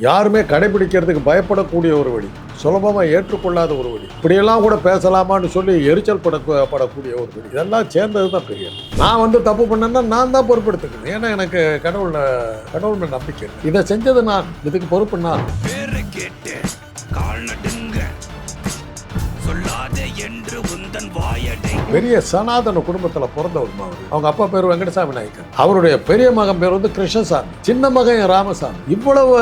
யாருமே கடைபிடிக்கிறதுக்கு பயப்படக்கூடிய ஒரு வழி சுலபமாக ஏற்றுக்கொள்ளாத ஒரு வழி இப்படியெல்லாம் கூட பேசலாமான்னு சொல்லி எரிச்சல் பட படக்கூடிய ஒரு வழி. இதெல்லாம் சேர்ந்தது தான் பெரிய. நான் வந்து தப்பு பண்ணேன்னா நான் தான் பொறுப்பெடுத்துக்கணும். ஏன்னா எனக்கு கடவுள் கடவுள் நம்பிக்கை இதை செஞ்சது நான் இதுக்கு பொறுப்பு நான். பெரிய சனாதன குடும்பத்துல பிறந்தவர் அவர்? அவங்க அப்பா பேர் வெங்கடசாமி நாயக்கர். அவருடைய பெரிய மகன் பேர் வந்து கிருஷ்ணசாமி. சின்ன மகன் ராமசாமி. இவ்வளவு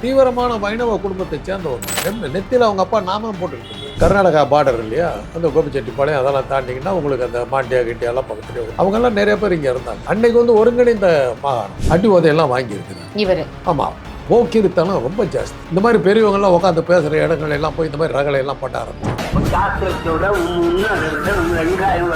தீவிரமான வைணவ குடும்பத்தை சேர்ந்தவர் நெத்தியில அவங்க அப்பா நாமம் போட்டுக்கிட்டு கர்நாடகா பார்டர் இல்லையா? அந்த கோபிச்செட்டிப்பாளையம் அதெல்லாம் தாண்டிங்கன்னா உங்களுக்கு அந்த மாண்டியா கிட்டியா எல்லாம் பக்கத்துலேயே வரும். அவங்க எல்லாம் நிறைய பேர் இங்க இருந்தாங்க. அன்னைக்கு வந்து ஒருங்கிணைந்த மாகாணம் அடி உதையெல்லாம் வாங்கியிருக்குது இவரு. ஆமா. போக்கிருத்தனம் ரொம்ப ஜாஸ்தி. இந்த மாதிரி பெரியவங்கெல்லாம் உட்காந்து பேசுற இடங்கள் எல்லாம் போய் இந்த மாதிரி ரகளை எல்லாம் பண்ண ஆரம்பிச்சு உன் வெங்காயம்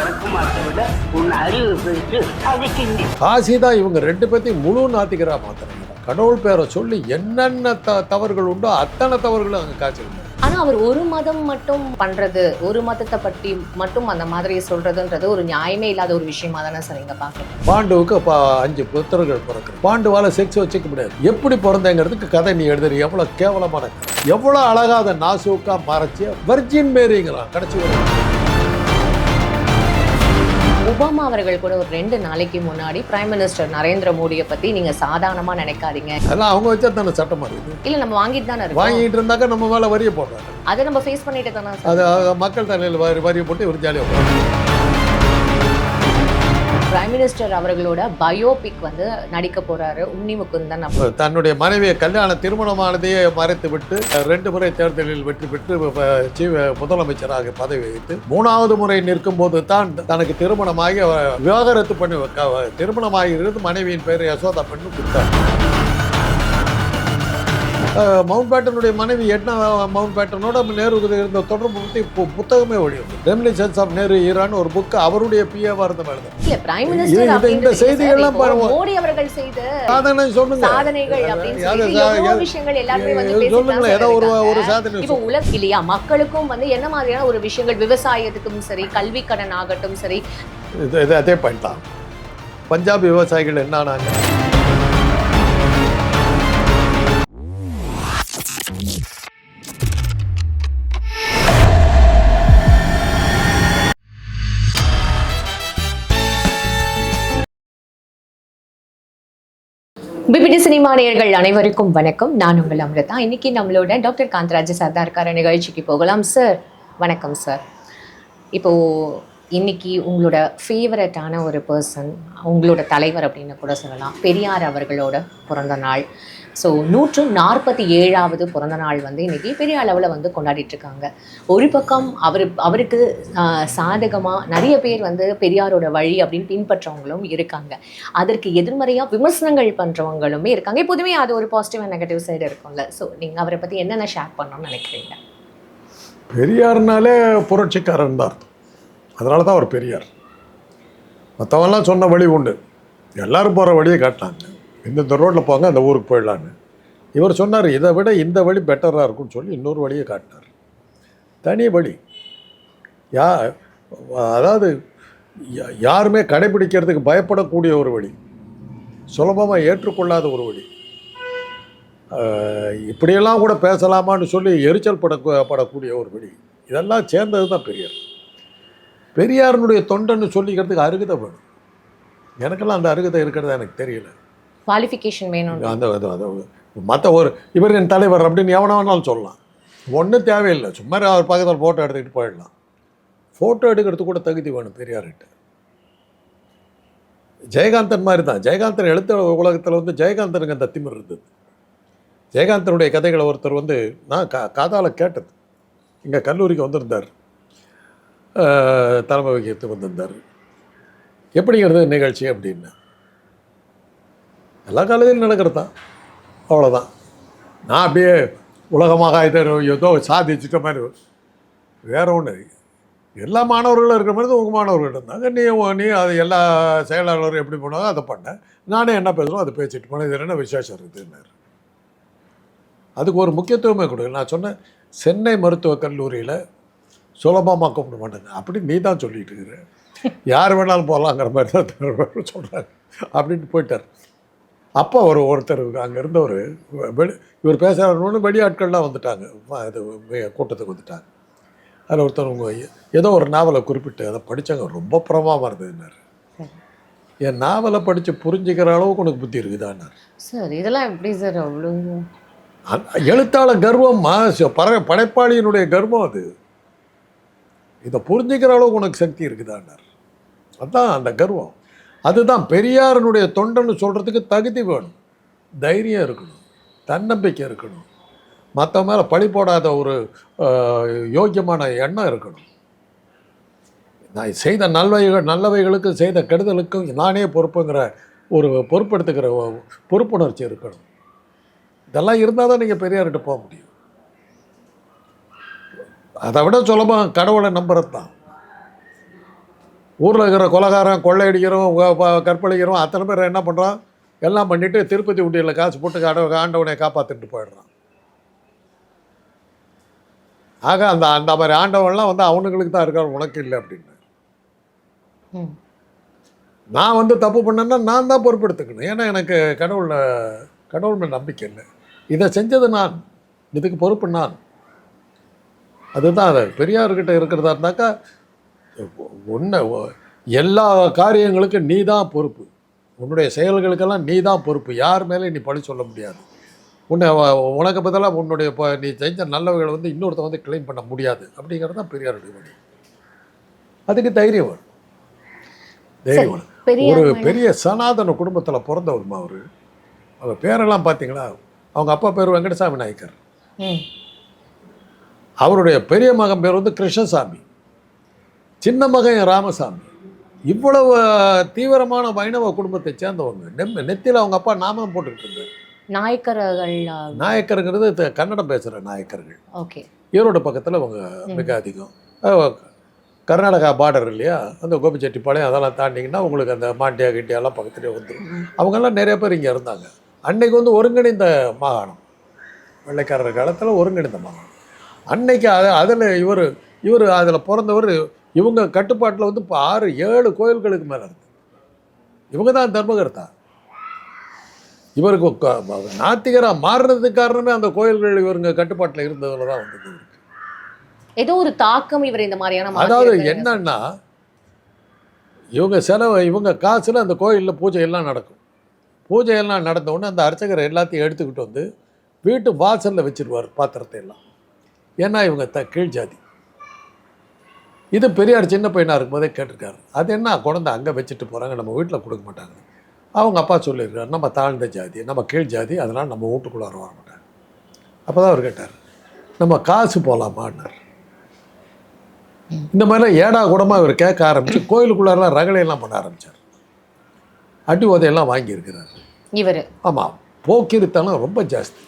விட உன் அறிவு பிரித்து அதுக்கு காசி தான் இவங்க ரெண்டு பேர்த்தையும் முழு நாத்திகரா மாத்துறாங்க. கடவுள் பேரை சொல்லி என்னென்ன த தவறுகள் உண்டோ அத்தனை தவறுகளும் அங்கே காய்ச்சல் ஆனால் அவர் ஒரு மதம் மட்டும் பண்ணுறது ஒரு மதத்தை பற்றி மட்டும் அந்த மாதிரி சொல்கிறதுன்றது ஒரு நியாயமே இல்லாத ஒரு விஷயமா தானே சார் இங்கே பார்க்குறோம் பாண்டுவுக்கு இப்போ அஞ்சு புத்தர்கள் பிறகு பாண்டுவால் செக்ஸ் வச்சுக்க முடியாது. எப்படி பிறந்தங்கிறதுக்கு கதை நீ எழுதுற எவ்வளோ கேவலமான எவ்வளோ அழகாக அதை நாசூக்காக மறைச்சி வர்ஜின் மேரிங்களா கிடச்சி வருவாங்க ஒபாமா அவர்கள் கூட ஒரு ரெண்டு நாளைக்கு முன்னாடி பிரைம் மினிஸ்டர் நரேந்திர மோடியை பத்தி நீங்க சாதாரணமா நினைக்காதீங்க. அதெல்லாம் அவங்க வச்சா தானே சட்டமா இருக்குது இல்ல நம்ம வாங்கிட்டு தானே இருக்கோம். வாங்கிட்டு இருந்தாக்கா நம்ம மேலே வரியை போடுறாங்க. அதை நம்ம ஃபேஸ் பண்ணிட்டு தானே அது மக்கள் தலையில் வரி வரியை போட்டு இவர் ஜாலியாக பிரைம் மினிஸ்டர் அவர்களோட பயோபிக் வந்து நடிக்க போறாரு. உன்னி முகுந்தன் தன்னுடைய மனைவியை கல்யாண திருமணமானதையே மறைத்து விட்டு ரெண்டு முறை தேர்தலில் வெற்றி பெற்று முதலமைச்சராக பதவி வகித்து மூணாவது முறை நிற்கும் போது தான் தனக்கு திருமணமாகி விவாகரத்து பண்ணி திருமணமாகி இருந்து மனைவியின் பெயர் யசோதா பண்ணு கொடுத்தார். மவுண்ட் பேட்டனுடைய மனைவி எட்னா மவுண்ட் பேட்டனோட நேரு இருந்த தொடர்பு பற்றி புத்தகமே வெளிவந்து ரெமினிசன்ஸ் ஆஃப் நேரு ஈரான் ஒரு புக்கு அவருடைய பிஏவா இருந்த இது- இந்த செய்திகள்லாம். மோடி அவர்கள் செய்த சாதனை சொல்லுங்க. சாதனைகள் சொல்லுங்களேன். ஏதோ ஒரு. ஒரு சாதனை இப்போ உலக இல்லையா மக்களுக்கும் வந்து என்ன மாதிரியான ஒரு விஷயங்கள் விவசாயத்துக்கும் சரி கல்வி கடன் ஆகட்டும் சரி. இது அதே பாயிண்ட் தான். பஞ்சாப் விவசாயிகள் என்ன சினிமா நேயர்கள் அனைவருக்கும் வணக்கம். நான் உங்கள் அமிர்தா. இன்னைக்கு நம்மளோட டாக்டர் காந்தராஜ் சார் தான் இருக்கார. நிகழ்ச்சிக்கு போகலாம் சார். வணக்கம் சார். இப்போது இன்னைக்கு உங்களோட ஃபேவரட்டான ஒரு பர்சன் உங்களோட தலைவர் அப்படின்னு கூட சொல்லலாம். பெரியார் அவர்களோட பிறந்த நாள். ஸோ நூற்று நாற்பத்தி ஏழாவது பிறந்த நாள் வந்து இன்றைக்கி பெரிய அளவில் வந்து கொண்டாடிட்டு இருக்காங்க ஒரு பக்கம் அவர் அவருக்கு சாதகமாக நிறைய பேர் வந்து பெரியாரோட வழி அப்படின்னு பின்பற்றவங்களும் இருக்காங்க. அதற்கு எதிர்மறையாக விமர்சனங்கள் பண்ணுறவங்களுமே இருக்காங்க. எப்போதுமே அது ஒரு பாசிட்டிவ் அண்ட் நெகட்டிவ் சைடு இருக்கும்ல. ஸோ நீங்கள் அவரை பற்றி என்னென்ன ஷேர் பண்ணணும்னு நினைக்கிறீங்க? பெரியார்னாலே புரட்சிக்காரன் தான் அர்த்தம். அதனால தான் அவர் பெரியார். மற்றவங்கலாம் சொன்ன வழி உண்டு. எல்லாரும் போகிற வழியை காட்டினாங்க இந்தந்த ரோட்டில் போங்க அந்த ஊருக்கு போயிடலான்னு. இவர் சொன்னார் இதை விட இந்த வழி பெட்டராக இருக்கும்னு சொல்லி இன்னொரு வழியை காட்டினார். தனி வழி. யா அதாவது யா- யாருமே கடைபிடிக்கிறதுக்கு பயப்படக்கூடிய ஒரு வழி. சுலபமாக ஏற்றுக்கொள்ளாத ஒரு வழி. இப்படியெல்லாம் கூட பேசலாமான்னு சொல்லி எரிச்சல் பட படக்கூடிய ஒரு வழி. இதெல்லாம் சேர்ந்தது தான் பெரியார். பெரியாருனுடைய தொண்டன்னு சொல்லிக்கிறதுக்கு அருகதை வேணும். எனக்கெல்லாம் அந்த அருகதை இருக்கிறதா எனக்கு தெரியல. குவாலிஃபிகேஷன் வேணும் அந்த அது மற்ற ஒரு இவர் என் தலைவர் அப்படின்னு எவன வேணாலும் சொல்லலாம். ஒன்றும் தேவையில்லை. சும்மா அவர் பக்கத்தில் ஃபோட்டோ எடுத்துக்கிட்டு போயிடலாம். ஃபோட்டோ எடுக்கிறதுக்கு கூட தகுதி வேணும் பெரியார்கிட்ட ஜெயகாந்தன் மாதிரி தான் ஜெயகாந்தன் எழுத்த உலகத்தில் வந்து ஜெயகாந்தனுக்கு அந்த திமிர் இருந்தது. ஜெயகாந்தனுடைய கதைகளை ஒருத்தர் வந்து நான் கா காதால் கேட்டது. இங்கே கல்லூரிக்கு வந்திருந்தார். தலைமை வகித்து வந்திருந்தார். எப்படிங்கிறது நிகழ்ச்சி அப்படின்னு. எல்லா காலேஜிலும் நடக்கிறது தான் அவ்வளோதான் நான் அப்படியே உலகமாக இதை ஏதோ சாதிச்சிட்ட மாதிரி. வேற ஒன்று எல்லா மாணவர்களும் இருக்கிற மாதிரி உங்கள் மாணவர்கள் இருந்தாங்க. நீ நீ அது எல்லா செயலாளரும் எப்படி பண்ணாங்க அதை பண்ண நானே என்ன பேசுகிறோம் அதை பேசிட்டு போனேன். இதில் என்ன விசேஷம் இருக்குதுன்னாரு. அதுக்கு ஒரு முக்கியத்துவமே கொடுங்க. நான் சொன்னேன் சென்னை மருத்துவக் கல்லூரியில் சுலபமாக கூப்பிட மாட்டேங்க. அப்படி நீ தான் சொல்லிட்டு இருக்கிற. யார் வேணாலும் போகலாங்கிற மாதிரி தான் சொல்கிறாங்க அப்படின்ட்டு போயிட்டார். அப்போ ஒரு ஒருத்தர் அங்கே இருந்தவர் வெளி இவர் பேசுகிறாருன்னு வெளியாட்கள்லாம் வந்துட்டாங்க. வ- இது கூட்டத்துக்கு வந்துட்டாங்க. அதில் ஒருத்தர் உங்க ஏதோ ஒரு நாவலை குறிப்பிட்டு அதை படித்தாங்க ரொம்ப பிரமாதமாக இருந்ததுன்னாரு. என் நாவலை படித்து புரிஞ்சுக்கிற அளவுக்கு உனக்கு புத்தி இருக்குதான்னார். சார் இதெல்லாம் எப்படி சார் அவ்வளோ எழுத்தாளர் கர்வம்மா பற படைப்பாளியினுடைய கர்வம் அது. இதை புரிஞ்சுக்கிற அளவுக்கு உனக்கு சக்தி இருக்குதான்னார். அதான் அந்த கர்வம். அதுதான் பெரியாரனுடைய தொண்டன்னு சொல்கிறதுக்கு தகுதி வேணும். தைரியம் இருக்கணும். தன்னம்பிக்கை இருக்கணும். மற்ற மேலே பழி போடாத ஒரு யோக்கியமான எண்ணம் இருக்கணும். நான் செய்த நல்வைகள் நல்லவைகளுக்கும் செய்த கெடுதலுக்கும் நானே பொறுப்புங்கிற ஒரு பொறுப்பெடுத்துக்கிற பொறுப்புணர்ச்சி இருக்கணும். இதெல்லாம் இருந்தால் தான் நீங்கள் பெரியார்கிட்ட போக முடியும். அதை விட சுலபம் கடவுளை நம்புறது தான் ஊரில் இருக்கிற கொலகாரன் கொள்ளையடிக்கிறோம் கற்பழிக்கிறோம் அத்தனை பேர் என்ன பண்ணுறான் எல்லாம் பண்ணிவிட்டு திருப்பதி உண்டியில் காசு போட்டு ஆட ஆண்டவனை காப்பாற்றிட்டு போயிடுறான். ஆக அந்த அந்த மாதிரி ஆண்டவன்லாம் வந்து அவனுங்களுக்கு தான் இருக்கார் உனக்கு இல்லை அப்படின்னு. நான் வந்து தப்பு பண்ணேன்னா நான் தான் பொறுப்பெடுத்துக்கணும். ஏன்னா எனக்கு கடவுளில் கடவுள் மேல் நம்பிக்கை இல்லை. இதை செஞ்சது நான். இதுக்கு பொறுப்பு நான். அதுதான் அது. பெரியார்கிட்ட இருக்கிறதா இருந்தாக்கா ஒன்று எல்லா காரியங்களுக்கும் நீ தான் பொறுப்பு. உன்னுடைய செயல்களுக்கெல்லாம் நீ தான் பொறுப்பு. யார் மேலே நீ பழி சொல்ல முடியாது. உன்னை உனக்கு பதிலாக உன்னுடைய இப்போ நீ செஞ்ச நல்லவைகளை வந்து இன்னொருத்த வந்து கிளைம் பண்ண முடியாது. அப்படிங்கிறது தான் பெரியாருடைய வழி அதுக்கு தைரியம் வேணும். தைரியம் பெரிய ஒரு பெரிய சனாதன குடும்பத்தில் பிறந்தவருமா அவர்? அவர் பேரெல்லாம் பார்த்தீங்களா அவங்க அப்பா பேர் வெங்கடசாமி நாயக்கர். அவருடைய பெரிய மகன் பேர் வந்து கிருஷ்ணசாமி. சின்ன மகன் ராமசாமி. இவ்வளவு தீவிரமான வைணவ குடும்பத்தை சேர்ந்தவங்க. நெம் நெத்தியில் அவங்க அப்பா நாமம் போட்டுக்கிட்டு இருந்தார். நாயக்கர்கள் நாயக்கருங்கிறது கன்னடம் பேசுகிற நாயக்கர்கள். ஓகே. ஈரோடு பக்கத்தில் அவங்க மிக அதிகம். கர்நாடகா பார்டர் இல்லையா? அந்த கோபிச்செட்டிப்பாளையம் அதெல்லாம் தாண்டிங்கன்னா உங்களுக்கு அந்த மாண்டியா கிட்டியாலாம் பக்கத்துலேயே வந்துடும் அவங்கெல்லாம் நிறைய பேர் இங்கே இருந்தாங்க. அன்னைக்கு வந்து ஒருங்கிணைந்த மாகாணம். வெள்ளைக்காரர் காலத்தில் ஒருங்கிணைந்த மாகாணம். அன்னைக்கு அது அதில் இவர் இவர் அதில் பிறந்தவர் இவங்க கட்டுப்பாட்டில் வந்து இப்போ ஆறு ஏழு கோயில்களுக்கு மேலே இருக்கு. இவங்க தான் தர்மகர்த்தா. இவருக்கு நாத்திகராக மாறுறதுக்கு காரணமே அந்த கோயில்கள் இவருங்க கட்டுப்பாட்டில் இருந்ததுல தான் வந்தது. ஏதோ ஒரு தாக்கம் இவர் இந்த மாதிரியான அதாவது என்னன்னா இவங்க செலவு இவங்க காசில் அந்த கோயிலில் பூஜை எல்லாம் நடக்கும். பூஜை எல்லாம் நடந்த உடனே அந்த அர்ச்சகர் எல்லாத்தையும் எடுத்துக்கிட்டு வந்து வீட்டு வாசலில் வச்சிருவார் பாத்திரத்தை எல்லாம் ஏன்னா இவங்க த கீழ் ஜாதி. இது பெரியார் சின்ன பையனாக இருக்கும்போதே கேட்டிருக்காரு. அது என்ன குழந்தை அங்கே வச்சுட்டு போகிறாங்க நம்ம வீட்டில் கொடுக்க மாட்டாங்க. அவங்க அப்பா சொல்லியிருக்காரு நம்ம தாழ்ந்த ஜாதி நம்ம கீழ் ஜாதி அதனால் நம்ம வீட்டுக்குள்ளார வர மாட்டாங்க. அப்போ தான் அவர் கேட்டார் நம்ம காசு போகலாமான்னார் இந்த மாதிரிலாம் ஏடா கூடமாக இவர் கேட்க ஆரம்பிச்சு கோயிலுக்குள்ளாரெலாம் ரகளையெல்லாம் பண்ண ஆரம்பித்தார் அடி உதையெல்லாம் வாங்கியிருக்கிறார். இவர். ஆமாம் போக்கிருத்தனம் ரொம்ப ஜாஸ்தி.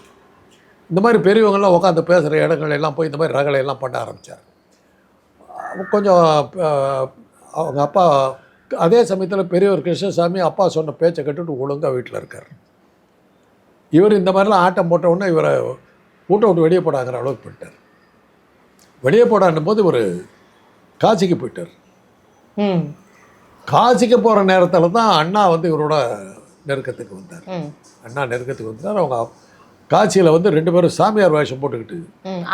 இந்த மாதிரி பெரியவங்கெல்லாம் உட்காந்து பேசுகிற இடங்கள் எல்லாம் போய் இந்த மாதிரி ரகளையெல்லாம் பண்ண ஆரம்பித்தார் கொஞ்சம் அவங்க அப்பா அதே சமயத்தில் பெரியவர் கிருஷ்ணசாமி அப்பா சொன்ன பேச்சை கட்டுட்டு ஒழுங்காக வீட்டில் இருக்கார். இவர் இந்த மாதிரிலாம் ஆட்டம் போட்ட உடனே இவரை வீட்டை விட்டு வெளியே போடாங்கிற அளவுக்கு போயிட்டார். வெளியே போடான்னும் போது இவர் காசிக்கு போயிட்டார். காசிக்கு போகிற நேரத்தில் தான் அண்ணா வந்து இவரோட நெருக்கத்துக்கு வந்தார். அண்ணா நெருக்கத்துக்கு வந்தார். அவங்க காசியில் வந்து ரெண்டு பேரும் சாமியார் வேஷம் போட்டுக்கிட்டு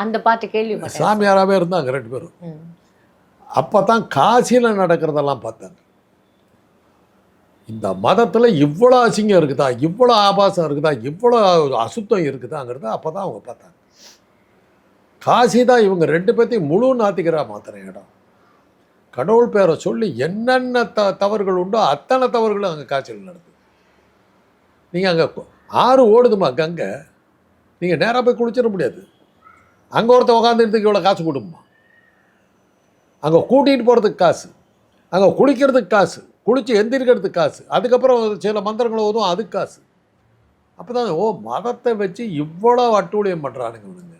அந்த பாட்டு கேள்விப்பட்டேன். சாமியாராகவே இருந்தாங்க ரெண்டு பேரும். அப்போ தான் காசியில் நடக்கிறதெல்லாம் பார்த்தாங்க இந்த மதத்தில் இவ்வளோ அசிங்கம் இருக்குதா இவ்வளோ ஆபாசம் இருக்குதா இவ்வளோ அசுத்தம் இருக்குதாங்கிறத அப்போ தான் அவங்க பார்த்தாங்க. காசி தான் இவங்க ரெண்டு பேர்த்தையும் முழு நாத்திக்கிறா மாத்துற இடம். கடவுள் பேரை சொல்லி என்னென்ன த தவறுகள் உண்டோ அத்தனை தவறுகளும் அங்கே காய்ச்சல் நடக்குது. நீங்கள் அங்கே ஆறு ஓடுதுமா கங்கை? நீங்கள் நேராக போய் குளிச்சிட முடியாது. அங்கே ஒருத்தர் உக்காந்துருந்துக்கு இவ்வளோ காசு கொடுமா அங்கே கூட்டிகிட்டு போகிறதுக்கு காசு. அங்கே குளிக்கிறதுக்கு காசு. குளித்து எந்திரிக்கிறதுக்கு காசு. அதுக்கப்புறம் சில மந்திரங்களை ஓதும் அதுக்கு காசு. அப்போ தான் ஓ மதத்தை வச்சு இவ்வளோ அட்டூழியம் பண்ணுறானுங்க இவனுங்க.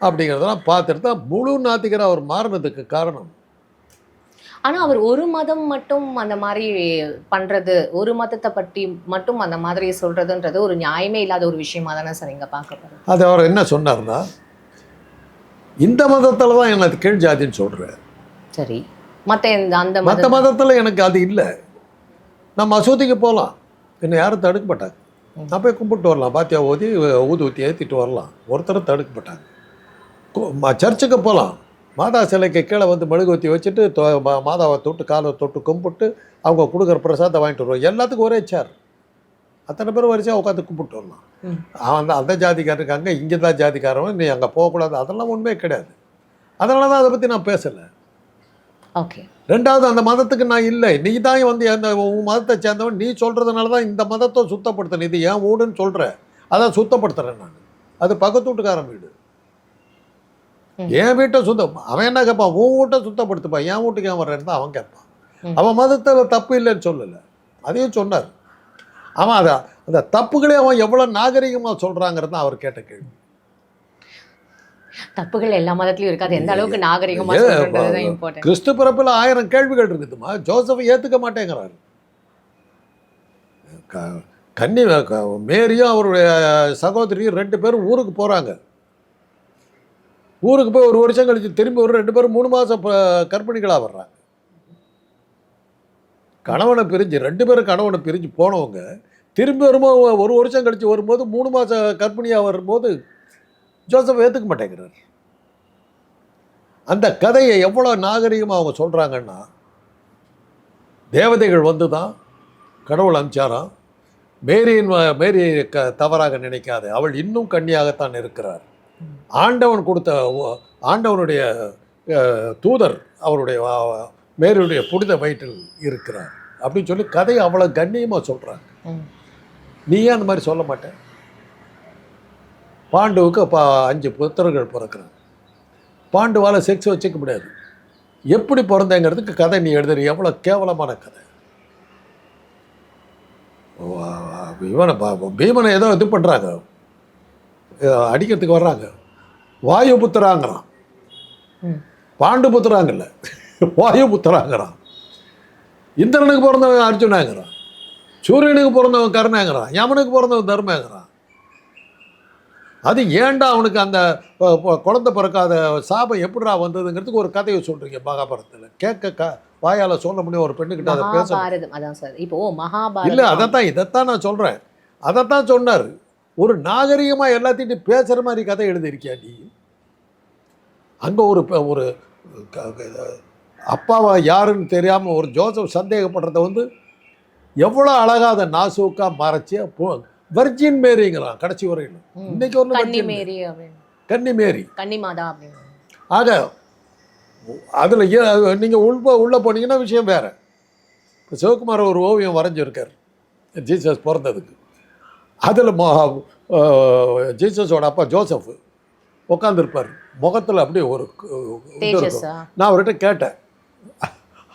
அப்படிங்கிறதெல்லாம் பார்த்துட்டு தான் முழு நாத்திகராக அவர் மாறினதுக்கு காரணம். ஆனா அவர் ஒரு மதம் மட்டும் அந்த மாதிரி பண்றது ஒரு மதத்தை பற்றி மட்டும் அந்த மாதிரி சொல்றதுன்றது ஒரு நியாயமே இல்லாத ஒரு விஷயமா தானே சார் இங்க பார்க்க அது அவர் என்ன சொன்னார்னா இந்த மதத்தில் தான் எனக்கு கீழ் ஜாதின்னு சொல்கிறேன் சரி. அந்த மற்ற மதம் மதத்தில் எனக்கு அது இல்லை. நான் மசூதிக்கு போகலாம் என்னை யாரும் தடுக்க மாட்டாங்க. நான் போய் கும்பிட்டு வரலாம். பாத்தியா ஓதி ஊது ஊற்றி ஏற்றிட்டு வரலாம். ஒருத்தரும் தடுக்க மாட்டாங்க. சர்ச்சுக்கு போகலாம் மாதா சிலைக்கு கீழே வந்து மெழுகுவத்தி வச்சுட்டு மாதாவை தொட்டு காலை தொட்டு கும்பிட்டு அவங்க கொடுக்குற பிரசாதம் வாங்கிட்டு வருவோம். எல்லாத்துக்கும் ஒரே சேர். அத்தனை பேர் வரிசையாக உட்காந்து கும்பிட்டு வரலாம். அவன் அந்த ஜாதிக்காரன் இருக்காங்க இங்கே தான் ஜாதிக்காரவன் நீ அங்கே போகக்கூடாது. அதெல்லாம் உண்மையே கிடையாது. அதனால தான் அதை பற்றி நான் பேசலை. ஓகே. ரெண்டாவது அந்த மதத்துக்கு நான் இல்லை. நீ தான் வந்து அந்த உன் மதத்தை சேர்ந்தவன். நீ சொல்கிறதுனால தான் இந்த மதத்தை சுத்தப்படுத்தணும் இது ஏன் வீடுன்னு சொல்கிற அதான் சுத்தப்படுத்துகிறேன் நான். அது பக்கத்து வீட்டுக்காரன் வீடு. என் வீட்டை சுத்தம் அவன் என்ன கேட்பான்? உன் வீட்டை சுத்தப்படுத்துப்பா. என் வீட்டுக்கு ஏன் வர்றேன்னு தான் அவன் கேட்பான். அவன் மதத்தில் தப்பு இல்லைன்னு சொல்லலை. அதையும் சொன்னார். அவன் அதை அந்த தப்புகளே அவன் எவ்வளோ நாகரிகமாக சொல்கிறாங்கிறது தான் அவர் கேட்ட கேள்வி. தப்புகள் எல்லா மதத்திலயும் இருக்கு அது எந்த அளவுக்கு நாகரிகமா கிறிஸ்து பிறப்பில் ஆயிரம் கேள்விகள் இருக்குதுமா? ஜோசப் ஏற்றுக்க மாட்டேங்கிறாரு. கன்னி மேரியும் அவருடைய சகோதரியும் ரெண்டு பேரும் ஊருக்கு போகிறாங்க ஊருக்கு போய் ஒரு வருஷம் கழிச்சு திரும்பி ஒரு ரெண்டு பேரும் மூணு மாதம் கர்ப்பிணிகளாக வர்றாங்க. கணவனை பிரிஞ்சு ரெண்டு பேரும் கணவனை பிரிஞ்சு போனவங்க திரும்பி வரும்போது ஒரு வருஷம் கழிச்சு வரும்போது மூணு மாதம் கர்ப்பிணியாக வரும்போது ஜோசப் ஏற்றுக்க மாட்டேங்கிறார். அந்த கதையை எவ்வளோ நாகரிகமாக அவங்க சொல்கிறாங்கன்னா தேவதைகள் வந்து தான் கடவுள் அனுப்பிச்சாராம். மேரியின் மேரியை க தவறாக நினைக்காது அவள் இன்னும் கன்னியாகத்தான் இருக்கிறார். ஆண்டவன் கொடுத்த ஆண்டவனுடைய தூதர் அவருடைய மேரியுடைய புனித வயிற்றில் இருக்கிறார். அப்படின்னு சொல்லி கதையை அவ்வளோ கண்ணியமாக சொல்கிறாங்க நீ ஏன் அந்த மாதிரி சொல்ல மாட்டேன் பாண்டுவுக்கு அப்போ அஞ்சு புத்திரர்கள் பிறக்கிறாங்க. பாண்டுவால் செக்ஸ் வச்சுக்க முடியாது. எப்படி பிறந்தேங்கிறதுக்கு கதை நீ எழுதுற. எவ்வளோ கேவலமான கதை. இவனை பீமனை ஏதோ இது பண்ணுறாங்க அடிக்கிறதுக்கு வர்றாங்க. வாயு புத்திராங்கிறான். பாண்டு புத்திராங்கல்ல. வாயு புத்திராங்கிறான் இந்திரனுக்கு பிறந்தவன் அர்ஜுனாங்கிறான். சூரியனுக்கு பிறந்தவன் கருணாங்கிறான். யமனுக்கு பிறந்தவன் தர்மங்கிறான். அது ஏன்டா அவனுக்கு அந்த குழந்தை பிறக்காத சாபம் எப்படிடா வந்ததுங்கிறதுக்கு ஒரு கதையை சொல்றீங்க மகாபாரதத்தில். கேட்க க வாயால் சொல்ல முடியும் ஒரு பெண்ணுக்கிட்ட அதை பேச அதான் சார். இப்போ இல்லை மகாபாரதம். அதைத்தான் இதைத்தான் நான் சொல்கிறேன் அதைத்தான் சொன்னார். ஒரு நாகரிகமாக எல்லாத்தையும் பேசுகிற மாதிரி கதை எழுதியிருக்கியா நீ? அங்கே ஒரு ஒரு அப்பாவா யாருன்னு தெரியாமல் ஒரு ஜோசப் சந்தேகப்படுறத வந்து எவ்வளோ அழகாக அதை நாசூக்காக மறைச்சி வர்ஜின் மேரிங்கிறான் கடைசி வரையிலும். ம். இன்னைக்கு ஒரு கன்னி மேரி அப்படின்னு. கன்னி மேரி. கன்னி மாதா அப்படின்னு. ஆக அதில் நீங்கள் உள்ள உள்ளே போனீங்கன்னா விஷயம் வேறு. இப்போ சிவகுமார் ஒரு ஓவியம் வரைஞ்சிருக்கார் ஜீசஸ் பிறந்ததுக்கு. அதில் ஜீசஸோட அப்பா ஜோசப் உட்காந்துருப்பார் முகத்தில் அப்படியே ஒரு நான் அவர்கிட்ட கேட்டேன்.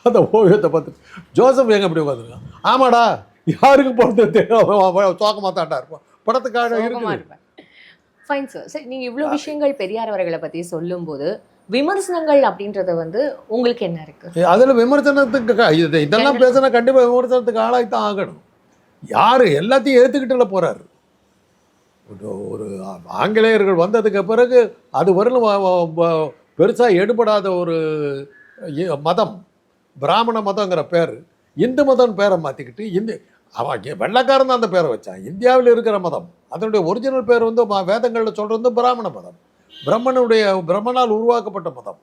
அந்த ஓவியத்தை பார்த்து ஜோசப் எங்க அப்படி உட்காந்துருக்கான் ஆமாடா யாருக்கு பிறந்தது தெரியும்? சோகமாக தாண்டா இருப்பான். படத்துக்காக ஃபைன் சார் சரி நீங்க இவ்வளவு விஷயங்கள் பெரியார் அவர்களை பத்தி சொல்லும்போது விமர்சனங்கள் அப்படின்றது வந்து உங்களுக்கு என்ன இருக்கு? அதில் விமர்சனத்துக்கு இது இதெல்லாம் பேசினா கண்டிப்பாக விமர்சனத்துக்கு ஆளாய்த்தான் ஆகணும். யார் எல்லாத்தையும் ஏற்றுக்கிட்டுல போகிறாரு ஒரு ஆங்கிலேயர்கள் வந்ததுக்கு பிறகு அது வரலும் பெருசாக எடுபடாத ஒரு மதம். பிராமண மதங்கிற பேர் இந்து மதம் பேரை மாற்றிக்கிட்டு இந்து அவன் வெள்ளைக்காரன் தான் அந்த பேரை வச்சான். இந்தியாவில் இருக்கிற மதம். அதனுடைய ஒரிஜினல் பேர் வந்து வேதங்களில் சொல்கிறது வந்து பிராமண மதம். பிரம்மனுடைய பிரம்மனால் உருவாக்கப்பட்ட மதம்.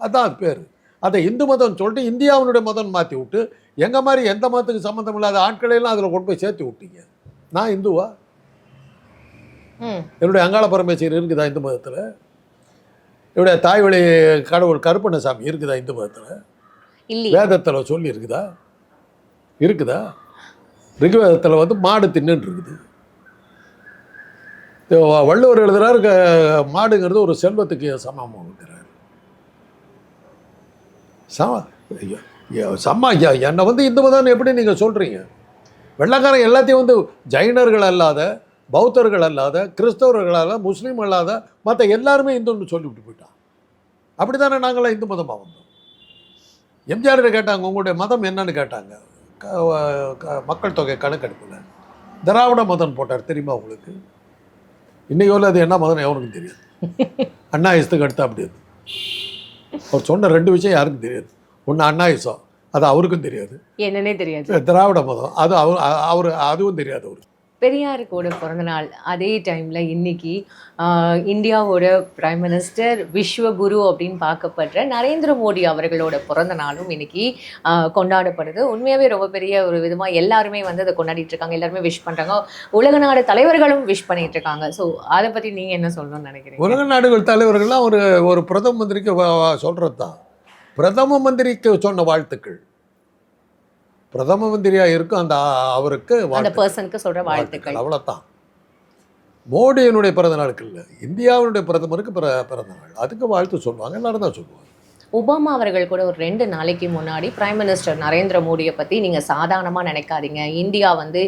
அதான் அது பேர். அதை இந்து மதம்னு சொல்லிட்டு இந்தியாவினுடைய மதம் மாற்றி விட்டு எங்கள் மாதிரி எந்த மதத்துக்கு சம்மந்தம் இல்லாத ஆட்களையெல்லாம் அதில் கொண்டு போய் சேர்த்து விட்டீங்க. நான் இந்துவா? என்னுடைய அங்காள பரமேஸ்வரி இருக்குதா இந்து மதத்தில்? என்னுடைய தாய்வழி கடவுள் கருப்பண்ணசாமி இருக்குதா இந்து மதத்தில்? வேதத்தில் சொல்லி இருக்குதா? இருக்குதா ரிகுவேதத்தில் வந்து மாடு தின்னுன்னு இருக்குது. வள்ளுவர் எழுதுறாரு மாடுங்கிறது ஒரு செல்வத்துக்கு சமமாகிறார் சம ஐயோ, சம்மா என்னை வந்து இந்து மதம்னு எப்படி நீங்கள் சொல்கிறீங்க வெள்ளைக்காரன் எல்லாத்தையும் வந்து ஜைனர்கள் அல்லாத பௌத்தர்கள் அல்லாத கிறிஸ்தவர்கள் அல்லாத முஸ்லீம் அல்லாத மற்ற எல்லாருமே இந்துன்னு சொல்லிவிட்டு போயிட்டான். அப்படி தானே நாங்களாம் இந்து மதமாக வந்தோம்? எம்ஜிஆர்கிட்ட கேட்டாங்க உங்களுடைய மதம் என்னன்னு கேட்டாங்க. மக்கள் தொகை கணக்கெடுப்பில். திராவிட மதம் போட்டார் தெரியுமா உங்களுக்கு? இன்னைக்கு உள்ள அது என்ன மதம் எவனுக்கும் தெரியாது. அண்ணா இசத்துக்கு அடுத்து அப்படி அவர் சொன்ன ரெண்டு விஷயம் யாருக்கும் தெரியாது. ஒன்று அண்ணாயுசம் அது அவருக்கும் தெரியாது. என்னன்னே தெரியாது. திராவிட மதம் அது அவர் அவர் அதுவும் தெரியாது அவருக்கு. பெரியாருக்கோட கூட பிறந்தநாள் அதே டைமில் இன்னைக்கு இந்தியாவோட பிரைம் மினிஸ்டர் விஸ்வகுரு அப்படின்னு பார்க்கப்படுற நரேந்திர மோடி அவர்களோட பிறந்த நாளும் இன்னைக்கு கொண்டாடப்படுது. உண்மையாகவே ரொம்ப பெரிய ஒரு விதமாக எல்லாருமே வந்து அதை கொண்டாடிட்டு இருக்காங்க. எல்லாருமே விஷ் பண்ணுறாங்க உலக நாடு தலைவர்களும் விஷ் பண்ணிட்டு இருக்காங்க. ஸோ அதை பற்றி நீங்கள் என்ன சொல்லணும்னு நினைக்கிறீங்க? உலக நாடுகள் தலைவர்கள்லாம் ஒரு ஒரு பிரதம மந்திரிக்கு சொல்கிறது தான் பிரதம மந்திரிக்கு சொன்ன வாழ்த்துக்கள். பிரதம மந்திரியா இருக்கும் அந்த அவருக்கு அந்த. பர்சனுக்கு சொல்ற வாழ்த்துக்கள். அவ்வளோதான் மோடியினுடைய பிறந்த நாளுக்கு இல்லை இந்தியாவினுடைய பிரதமருக்கு பிற பிறந்த நாள் அதுக்கு வாழ்த்து சொல்லுவாங்க எல்லாரும் தான் சொல்லுவாங்க. ஒபாமா அவர்கள் கூட ஒரு ரெண்டு நாளைக்கு முன்னாடி பிரைம் மினிஸ்டர் நரேந்திர மோடியை பற்றி நீங்கள் சாதாரணமாக நினைக்காதீங்க. இந்தியா வந்து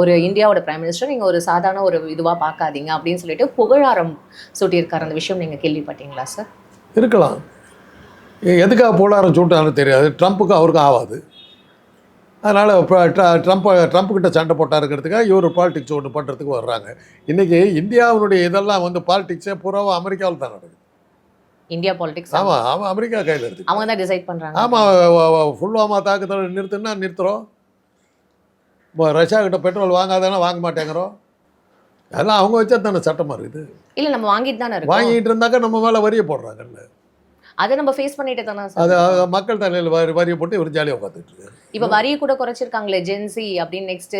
ஒரு இந்தியாவோட பிரைம் மினிஸ்டர் நீங்கள் ஒரு சாதாரண ஒரு இதுவாக பார்க்காதீங்க அப்படின்னு சொல்லிட்டு புகழாரம் சூட்டியிருக்காரு. அந்த விஷயம் நீங்கள் கேள்விப்பட்டீங்களா சார் இருக்கலாம். எதுக்காக போலாரம் சூட்டான்னு தெரியாது. ட்ரம்ப்புக்கு அவருக்கும் ஆகாது அதனால் இப்போ ட்ரம்ப் ட்ரம்ப் கிட்ட சண்டை போட்டாருங்கிறதுக்காக இவர் பாலிடிக்ஸ் ஒன்று பண்ணுறதுக்கு வர்றாங்க. இன்றைக்கி இந்தியாவினுடைய இதெல்லாம் வந்து பாலிடிக்ஸே பூராவும் அமெரிக்காவில் தான் நடக்குது. இந்தியா பாலிடிக்ஸ் ஆமாம் அவன் அமெரிக்கா கையில் இருக்கு. அவங்க தான் டிசைட் பண்ணுறாங்க ஆமாம் புல்வாமா தாக்குதல் நிறுத்துனா நிறுத்துகிறோம் இப்போ ரஷ்யா கிட்ட பெட்ரோல் வாங்காதானே வாங்க மாட்டேங்கிறோம். அதெல்லாம் அவங்க வச்சா தானே சட்டமாக இருக்குது. இல்லை நம்ம வாங்கிட்டு தானே வாங்கிட்டு இருந்தாக்கா நம்ம மேலே வரியை போடுறாங்கல்ல. அதை நம்ம ஃபேஸ் பண்ணிட்டு தானே அது மக்கள் தலையில் வரி வரியை போட்டு இவர் ஜாலியாக உட்காந்துட்டு இருக்காரு. இப்போ வரியை கூட குறைச்சிருக்காங்களே ஜென்சி அப்படின்னு நெக்ஸ்ட்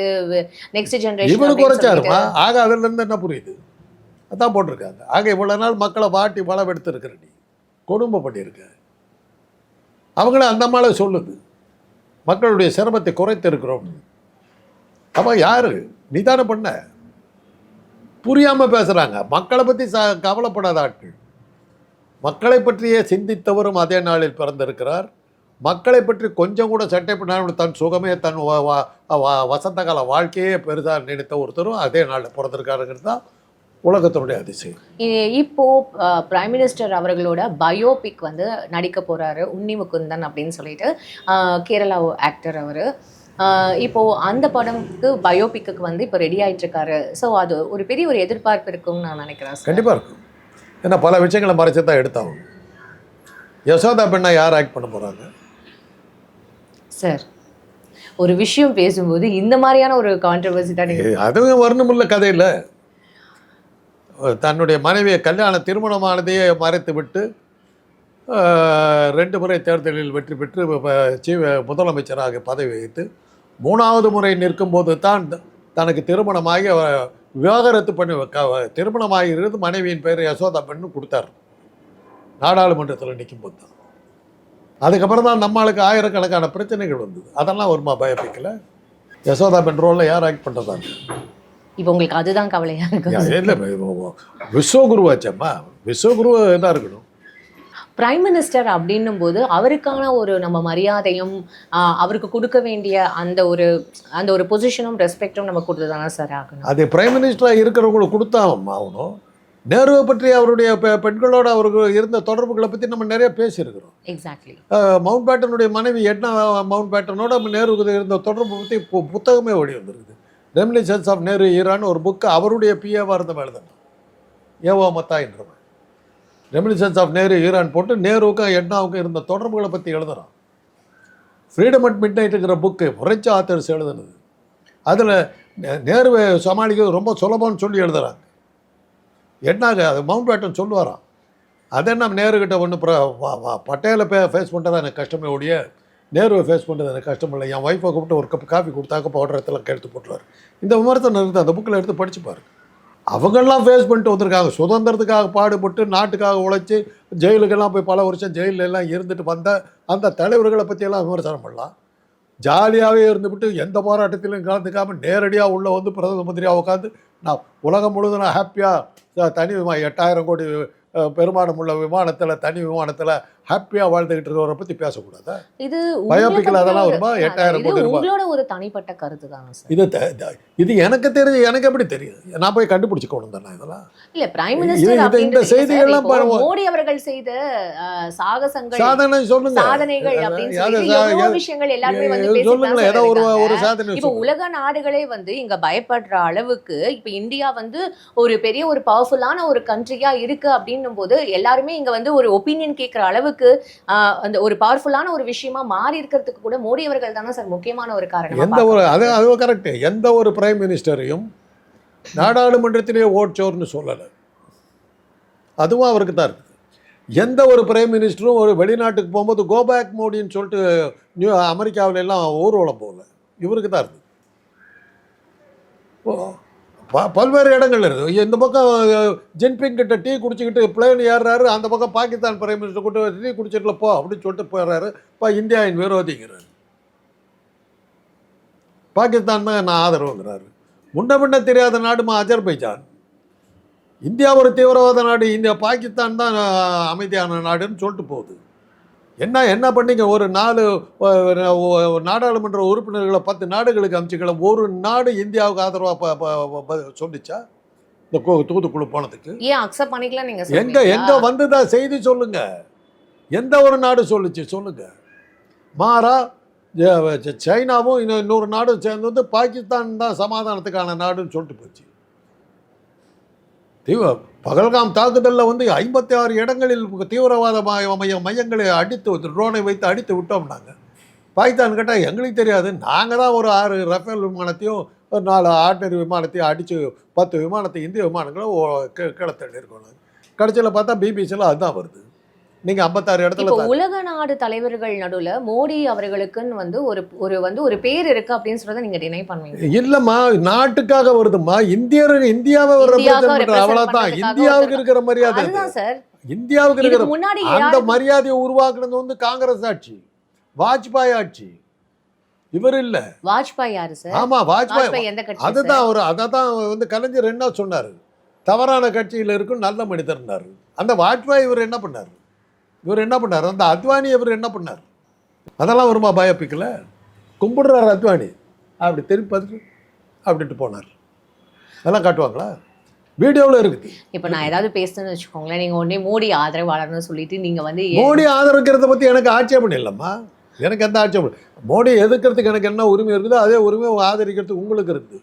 நெக்ஸ்ட் ஜென்ரேஷன் குறைச்சாருமா? ஆக அதுல இருந்து என்ன புரியுது? அதான் போட்டிருக்காங்க. ஆக இவ்வளவு நாள் மக்களை வாட்டி வளம் எடுத்து இருக்கிற நீ. கொடுமை பண்ணியிருக்க. அவங்கள அந்த மாதிரி சொல்லுது. மக்களுடைய சிரமத்தை குறைத்து இருக்கிறோம் அப்ப யாரு? நீ தானே பண்ண. புரியாம பேசுறாங்க. மக்களை பத்தி ச கவலைப்படாத ஆட்கள். மக்களை பற்றியே சிந்தித்தவரும் அதே நாளில் பிறந்திருக்கிறார். மக்களை பற்றி கொஞ்சம் கூட சட்டை பண்ணாமல் தன் சுகமே தன் வசந்த கால வாழ்க்கையே பெரிதாக நினைத்த ஒருத்தரும் அதே நாளில் பிறந்திருக்காருங்கிறது தான் உலகத்தினுடைய அதிசயம். இப்போ பிரைம் மினிஸ்டர் அவர்களோட பயோபிக் வந்து நடிக்க போறாரு உன்னி முகுந்தன் அப்படின்னு சொல்லிட்டு கேரளா ஆக்டர் அவர். இப்போ அந்த படம்க்கு பயோபிக்கு வந்து இப்போ ரெடி ஆயிட்டு இருக்காரு ஸோ அது ஒரு பெரிய ஒரு எதிர்பார்ப்பு இருக்கும்னு நான் நினைக்கிறேன் கண்டிப்பாக இருக்கும். ஏன்னா பல விஷயங்களை மறைச்சு தான் எடுத்தாகணும் யசோதா பெண்ணா யார் ஆக்ட் பண்ண போகிறாங்க சார் ஒரு விஷயம் பேசும்போது இந்த மாதிரியான ஒரு கான்ட்ரவர்சி தான் அதுவும் வரணுமில்ல கதையில். தன்னுடைய மனைவியை கல்யாண திருமணமானதையே மறைத்து விட்டு ரெண்டு முறை தேர்தலில் வெற்றி பெற்று சீஃப் முதலமைச்சராக பதவி வகித்து மூணாவது முறை நிற்கும்போது தான் தனக்கு திருமணமாகி விவாகரத்து பண்ணி க- திருமணமாகி இருந்து மனைவியின் பேர் யசோதா பெண்ணு கொடுத்தார் நாடாளுமன்றத்தில் நிற்கும்போது தான் அதுக்கப்புறம் தான் நம்மளுக்கு ஆயிரக்கணக்கான பிரச்சனைகள் வந்தது அதெல்லாம் வருமா பயப்பிக்கல யசோதா பெண் ரோலில் யார் ஆக்ட் பண்ணுறதாங்க இப்போ உங்களுக்கு அதுதான் கவலையா இருக்கு இல்லை விஸ்வகுருவாச்சம்மா விஸ்வகுரு இதாக இருக்கணும் பிரைம் மினிஸ்டர் அப்படின்னும் போது அவருக்கான ஒரு நம்ம மரியாதையும் அவருக்கு கொடுக்க வேண்டிய அந்த ஒரு அந்த ஒரு பொசிஷனும் ரெஸ்பெக்டும் நம்ம கொடுத்து தானே சார் ஆகணும். அது பிரைம் மினிஸ்டராக இருக்கிறவங்களுக்கு கொடுத்தா ஆகணும். நேருவை பற்றி அவருடைய பெண்களோட அவருக்கு இருந்த தொடர்புகளை பற்றி நம்ம நிறைய பேசியிருக்கிறோம். எக்ஸாக்ட்லி மவுண்ட் பேட்டனுடைய மனைவி எட்னா மவுண்ட் பேட்டனோட நம்ம நேருவுக்கு இருந்த தொடர்பு பற்றி புத்தகமே ஓடி வந்திருக்குது. ரெமினிசன்ஸ் ஆஃப் நேரு ஈரான் ஒரு புக்கு அவருடைய பிஏவாக இருந்த எழுதணும் ஏவோ மத்தா என்றவன் ரெமினிசன்ஸ் ஆஃப் நேரு ஈரான் போட்டு நேருவுக்கும் எட்னாவுக்கும் இருந்த தொடர்புகளை பற்றி எழுதுகிறான் ஃப்ரீடம் அட் மிட் நைட்டுங்கிற புக்கு ஃப்ரெஞ்சு ஆத்தர்ஸ் எழுதுனது. அதில் நேருவை சமாளிக்கிறது ரொம்ப சுலபம்னு சொல்லி எழுதுறாங்க. எட்னாக அது மவுண்ட் பேட்டன் சொல்லுவாராம். அது என்ன நேருக்கிட்ட ஒன்று பட்டேலை பே ஃபேஸ் பண்ணுறது எனக்கு கஷ்டமே ஒழிய நேருவை ஃபேஸ் பண்ணுறது எனக்கு கஷ்டம் இல்லை. என் ஒய்ஃபை கூப்பிட்டு ஒரு கப் காஃபி கொடுத்தாக்க பவுடர் இடத்துல எடுத்து போட்டுருவார். இந்த விமர்சனம் இருந்து அந்த புக்கில் எடுத்து படிச்சு பாருங்கள் அவங்கெல்லாம் ஃபேஸ் பண்ணிட்டு வந்திருக்காங்க. சுதந்திரத்துக்காக பாடுபட்டு நாட்டுக்காக உழைச்சி ஜெயிலுக்கெல்லாம் போய் பல வருஷம் ஜெயிலெல்லாம் எல்லாம் இருந்துட்டு வந்த அந்த தலைவர்களை பற்றியெல்லாம் விமர்சனம் பண்ணலாம். ஜாலியாகவே இருந்துவிட்டு எந்த போராட்டத்திலும் கலந்துக்காமல் நேரடியாக உள்ளே வந்து பிரதம மந்திரியாக உட்காந்து நான் உலகம் முழுவதும் நான் ஹாப்பியாக தனி விமா எட்டாயிரம் கோடி பெருமானம் உள்ள விமானத்தில் தனி விமானத்தில் ஹாப்பியாக வாழ்ந்துக்கிட்டு இருக்கிறவரை பற்றி பேசக்கூடாதா இது Biopic ல அதெல்லாம் வருமா? எட்டாயிரம் கோடி. உங்களோட ஒரு தனிப்பட்ட கருத்து தானே சார் இது இது எனக்கு தெரிஞ்சு எனக்கு எப்படி தெரியும் நான் போய் கண்டுபிடிச்சிக்கணும் தானே இதெல்லாம் இல்ல பிரைம் மினிஸ்டர் இந்த செய்திகள்லாம் பாருங்க. மோடி அவர்கள் செய்த சாகசங்கள் சாதனை சொல்லுங்க சாதனைகள் அப்படின்னு விஷயங்கள் எல்லாருமே வந்து சொல்லுங்களேன் ஏதோ ஒரு. ஒரு சாதனை இப்போ. உலக நாடுகளே வந்து இங்க பயப்படுற அளவுக்கு இப்ப இந்தியா வந்து ஒரு பெரிய ஒரு பவர்ஃபுல்லான ஒரு கண்ட்ரியா இருக்கு அப்படின்னும் போது எல்லாருமே இங்க வந்து ஒரு ஒப்பீனியன் கேட்கிற அளவுக்கு அளவுக்கு அந்த ஒரு பவர்ஃபுல்லான ஒரு விஷயமா மாறி இருக்கிறதுக்கு கூட மோடி அவர்கள் தானே சார் முக்கியமான ஒரு காரணம் எந்த ஒரு அது அது கரெக்டு எந்த ஒரு பிரைம் மினிஸ்டரையும் நாடாளுமன்றத்திலே ஓட்சோர்னு சொல்லலை. அதுவும் அவருக்கு தான் இருக்குது எந்த ஒரு பிரைம் மினிஸ்டரும் ஒரு வெளிநாட்டுக்கு போகும்போது கோபேக் மோடின்னு சொல்லிட்டு நியூ அமெரிக்காவுல எல்லாம் ஊர்வலம் போகல இவருக்கு தான் இருக்குது ப- பல்வேறு இடங்கள் இருக்குது. இந்த பக்கம் ஜின்பிங் கிட்ட டீ குடிச்சிக்கிட்டு பிளேன் ஏறுறாரு. அந்த பக்கம் பாகிஸ்தான் பிரைம் மினிஸ்டர் கூட்டு டீ குடிச்சிட்டுல போ அப்படின்னு சொல்லிட்டு போயிடுறாரு. இப்போ இந்தியாவின் விரோதிங்கிறாரு. பாகிஸ்தான் தான் நான் ஆதரவுங்கிறாரு. முன்ன பின்ன தெரியாத நாடுமா அஜர்பைஜான். இந்தியா ஒரு தீவிரவாத நாடு. இந்தியா பாகிஸ்தான் தான் அமைதியான நாடுன்னு சொல்லிட்டு போகுது. என்ன என்ன பண்ணீங்க? ஒரு நாலு நாடாளுமன்ற உறுப்பினர்களை பத்து நாடுகளுக்கு அனுப்பிச்சிக்கல ஒரு நாடு இந்தியாவுக்கு ஆதரவாக சொல்லிச்சா? இந்த தூதுக்குழு போனதுக்கு? ஏன் அக்செப்ட் பண்ணிக்கலாம் நீங்க எங்க? எங்க வந்ததா செய்தி சொல்லுங்க. எந்த ஒரு நாடு சொல்லுச்சு சொல்லுங்க. மாறா சைனாவும் இன்னும் இன்னொரு நாடும் சேர்ந்து வந்து பாகிஸ்தான் தான் சமாதானத்துக்கான நாடுன்னு சொல்லிட்டு போச்சு. தீவிர பகல்காம் தாக்குதலில் வந்து ஐம்பத்தி ஆறு இடங்களில் தீவிரவாத மைய- மையங்களை அடித்து ட்ரோனை வைத்து அடித்து விட்டோம்னாங்க பாகிஸ்தான் கேட்டால் எங்களுக்கு தெரியாது. நாங்கள் தான் ஒரு ஆறு ரஃபேல் விமானத்தையும் ஒரு நாலு ஆர்டினரி விமானத்தையும் அடித்து பத்து விமானத்தை இந்திய விமானங்களை ஓ- நாங்கள் கடைசியில் பார்த்தா பிபிசியில் அதுதான் வருது. நீங்கள் ஐம்பத்தாறு இடத்துல உலக நாடு தலைவர்கள் நடுவுல மோடி அவர்களுக்குன்னு வந்து ஒரு ஒரு வந்து ஒரு பேர் இருக்கு அப்படின்னு சொல்றதை நீங்க டினை பண்ணுவீங்க இல்லம்மா நாட்டுக்காக வருதும்மா. இந்தியர் இந்தியாவை represent அவ்வளவுதான். இந்தியாவுக்கு இருக்கிற மரியாதை. அதுதான் சார். இந்தியாவுக்கு இருக்கிற முன்னாடி அந்த மரியாதையை உருவாக்குனது வந்து காங்கிரஸ் ஆட்சி. வாஜ்பாய் ஆட்சி. இவர் இல்ல. வாஜ்பாய் யாரு சார்? ஆமா வாஜ்பாய். அதுதான் அவர் அதை தான் வந்து கலைஞர் என்ன சொன்னாரு. தவறான கட்சியில் இருக்கும் நல்ல மனிதர்னாரு. அந்த வாஜ்பாய் இவர் என்ன பண்ணாரு? இவர் என்ன பண்ணாரு? அந்த அத்வானி இவர் என்ன பண்ணார்? அதெல்லாம் வருமா பயோபிக்கில் கும்பிடுறாரு அத்வானி. அப்படி திருப்பி பார்த்துட்டு அப்படின்ட்டு போனார். அதெல்லாம் காட்டுவாங்களா? வீடியோவில் இருக்குது இப்ப நான் ஏதாவது பேசுறேன்னு வச்சுக்கோங்களேன் நீங்க உடனே மோடி ஆதரவாளர்னு சொல்லிட்டு நீங்க வந்து மோடி ஆதரிக்கிறத பற்றி எனக்கு ஆட்சேபம் இல்லைம்மா. எனக்கு எந்த ஆட்சேபம் மோடி எதிர்க்கிறதுக்கு எனக்கு என்ன உரிமை இருக்குதோ அதே உரிமை ஆதரிக்கிறதுக்கு உங்களுக்கு இருக்குது.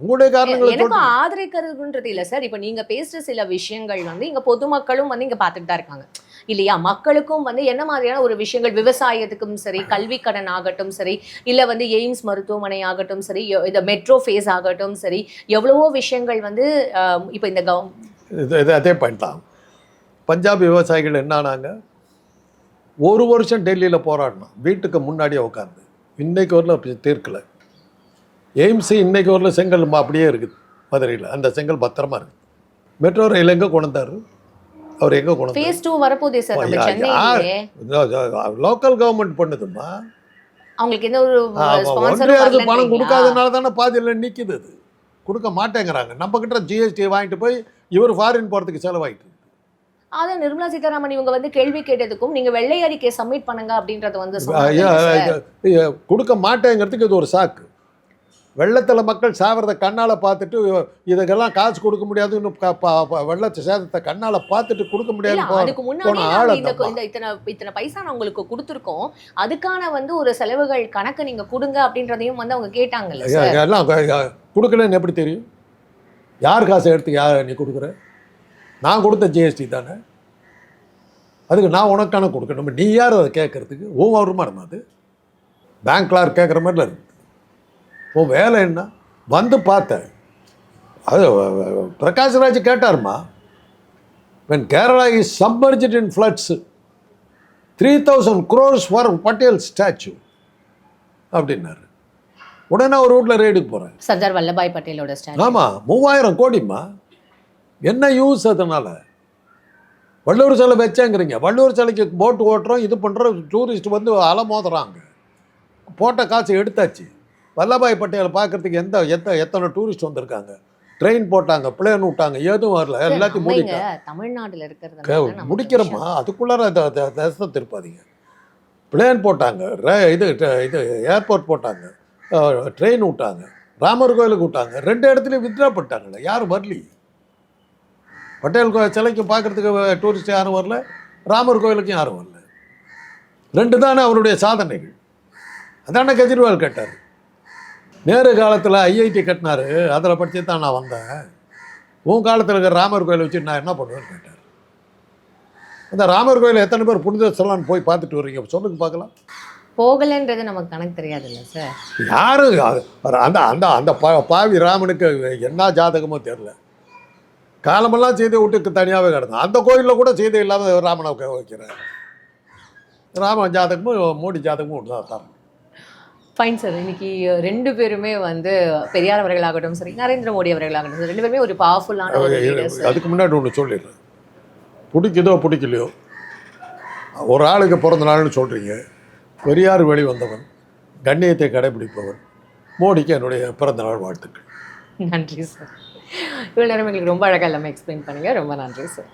உங்களுடைய காரணங்களை சொல்றேன். ஆதரிக்கிறதுன்றது இல்ல சார். இப்ப நீங்க பேசுற சில விஷயங்கள் வந்து இங்க பொதுமக்களும் வந்து இங்க பார்த்துட்டு தான் இருக்காங்க. இல்லையா? மக்களுக்கும் வந்து என்ன மாதிரியான ஒரு விஷயங்கள் விவசாயத்துக்கும் சரி கல்வி கடன் ஆகட்டும் சரி இல்லை வந்து எய்ம்ஸ் மருத்துவமனை ஆகட்டும் சரி இந்த மெட்ரோ ஃபேஸ் ஆகட்டும் சரி எவ்வளவோ விஷயங்கள் வந்து இப்போ இந்த கவ் இது அதே பாயிண்ட் தான். பஞ்சாப் விவசாயிகள் என்னானாங்க ஒரு வருஷம் டெல்லியில் போராடினோம். வீட்டுக்கு முன்னாடியே உட்காந்து இன்னைக்கு வரல அப்படி தீர்க்கல. எய்ம்ஸு இன்னைக்கு வரல செங்கல் ம- அப்படியே இருக்குது. மதுரையில். அந்த செங்கல் பத்திரமா இருக்குது. மெட்ரோ ரயில் எங்கே கொண்டு வந்தார்? அவர் எங்கே கொண்டு ஃபேஸ் டூ வரப்போதே சார் நம்ம யா- சென்னையிலே. லோக்கல் கவர்மெண்ட் பண்ணுதுமா அவங்களுக்கு எந்த ஒரு ஒன்றிய அரசு பணம்? கொடுக்காதனால தானே பாதியில் நிற்கிது அது. கொடுக்க மாட்டேங்கிறாங்க. நம்ம கிட்ட ஜிஎஸ்டி வாங்கிட்டு போய் இவர் ஃபாரின் போகிறதுக்கு செலவாயிட்டு. அதான் நிர்மலா சீதாராமன் இவங்க வந்து கேள்வி கேட்டதுக்கும் நீங்க வெள்ளை அறிக்கை சப்மிட் பண்ணுங்க அப்படின்றத வந்து கொடுக்க மாட்டேங்கிறதுக்கு இது ஒரு சாக்கு. வெள்ளத்தில் மக்கள் சாவறத கண்ணால் பார்த்துட்டு இதுக்கெல்லாம் காசு கொடுக்க முடியாது இன்னும் வெள்ளத்தை சேதத்தை கண்ணால் பார்த்துட்டு கொடுக்க முடியாது அதுக்கு முன்னாடி இந்த இத்தனை இத்தனை பைசா நான் உங்களுக்கு கொடுத்துருக்கோம். அதுக்கான வந்து ஒரு செலவுகள் கணக்கு நீங்க கொடுங்க அப்படின்றதையும் வந்து அவங்க கேட்டாங்கல்ல எல்லாம் கொடுக்கலன்னு எப்படி தெரியும்? யார் காசை எடுத்து யார் நீ கொடுக்குற? நான் கொடுத்த ஜிஎஸ்டி தானே? அதுக்கு நான் உனக்கு கணக்கு கொடுக்கணும் நீ யார் அதை கேட்கறதுக்கு? உன் வருமானம் அது? பேங்க் கிளார்க் கேட்குற மாதிரில இருக்கு உன் வேலை என்ன? வந்து பார்த்தேன். அது பிரகாஷ்ராஜ் கேட்டாருமா? When Kerala is submerged in floods three thousand crores for Patel statue அப்படின்னாரு. உடனே ஒரு வீட்டில் ரேடுக்கு போகிறேன் சர்தார் வல்லபாய் பட்டேலோட ஸ்டாச்சு ஆமாம் மூவாயிரம் கோடிம்மா. என்ன யூஸ் அதனால்? வள்ளுவர் சிலை வச்சேங்கிறீங்க. வள்ளுவர் சிலைக்கு போட்டு ஓட்டுறோம் இது பண்ணுறோம் டூரிஸ்ட் வந்து அலை மோதுறாங்க போட்ட காசு எடுத்தாச்சு. வல்லபாய் பட்டேலை பார்க்கறதுக்கு எந்த எத்த எத்தனை டூரிஸ்ட் வந்திருக்காங்க? ட்ரெயின் போட்டாங்க பிளேன் விட்டாங்க எதுவும் வரல எல்லாத்தையும் மூடிட்டாங்க தமிழ்நாட்டுல இருக்கிறது முடிக்கிறோமா? அதுக்குள்ளார தேசத்தை திருப்பாதீங்க. பிளேன் போட்டாங்க ரே- இது இது ஏர்போர்ட் போட்டாங்க ட்ரெயின் விட்டாங்க ராமர் கோயிலுக்கு விட்டாங்க ரெண்டு இடத்துலையும் வித்ரா பண்ணிட்டாங்கல்ல யாரும் வரலி பட்டேல் கோயில் சிலைக்கு பார்க்கறதுக்கு டூரிஸ்ட் யாரும் வரல ராமர் கோயிலுக்கும் யாரும் வரல. ரெண்டு தானே அவருடைய சாதனைகள். அதானே கெஜ்ரிவால் கேட்டார்? நேரு காலத்தில் ஐஐடி கட்டினாரு. அதில் படிச்சு தான் நான் வந்தேன். உன் காலத்தில் இருக்கிற ராமர் கோயில் வச்சு நான் என்ன பண்ணுவேன்னு கேட்டார். அந்த ராமர் கோயில் எத்தனை பேர் புனித ஸ்தலம் போய் பார்த்துட்டு வர்றீங்க? சொல்லுங்க பார்க்கலாம். போகலைன்றது நமக்கு கணக்கு தெரியாதுல்ல சார் யாரும் அந்த அந்த அந்த பா பாவி ராமனுக்கு என்ன ஜாதகமோ தெரில காலமெல்லாம் சீதை விட்டுக்கு தனியாகவே கிடந்தான். அந்த கோயிலில் கூட சீதை இல்லாமல் ராமனை வைக்கிறார். ராமன் ஜாதகமும் மோடி ஜாதகமும் ஒன்று தான் தான் ஃபைன் சார் இன்னைக்கு ரெண்டு பேருமே வந்து பெரியார் அவர்களாகட்டும் சரி நரேந்திர மோடி அவர்களாகட்டும் சரி ரெண்டு பேருமே ஒரு பவர்ஃபுல்லான அதுக்கு முன்னாடி ஒன்று சொல்லிடுறேன். பிடிக்குதோ பிடிக்கலையோ ஒரு ஆளுக்கு பிறந்த நாள்னு சொல்கிறீங்க பெரியார் வெளி வந்தவன் கண்ணியத்தை கடைபிடிப்பவன் மோடிக்கு என்னுடைய பிறந்த நாள் வாழ்த்துக்கள். நன்றி சார் இவ்வளோ நேரம் எங்களுக்கு ரொம்ப அழகாக எல்லாமே எக்ஸ்பிளைன் பண்ணுங்க. ரொம்ப நன்றி சார்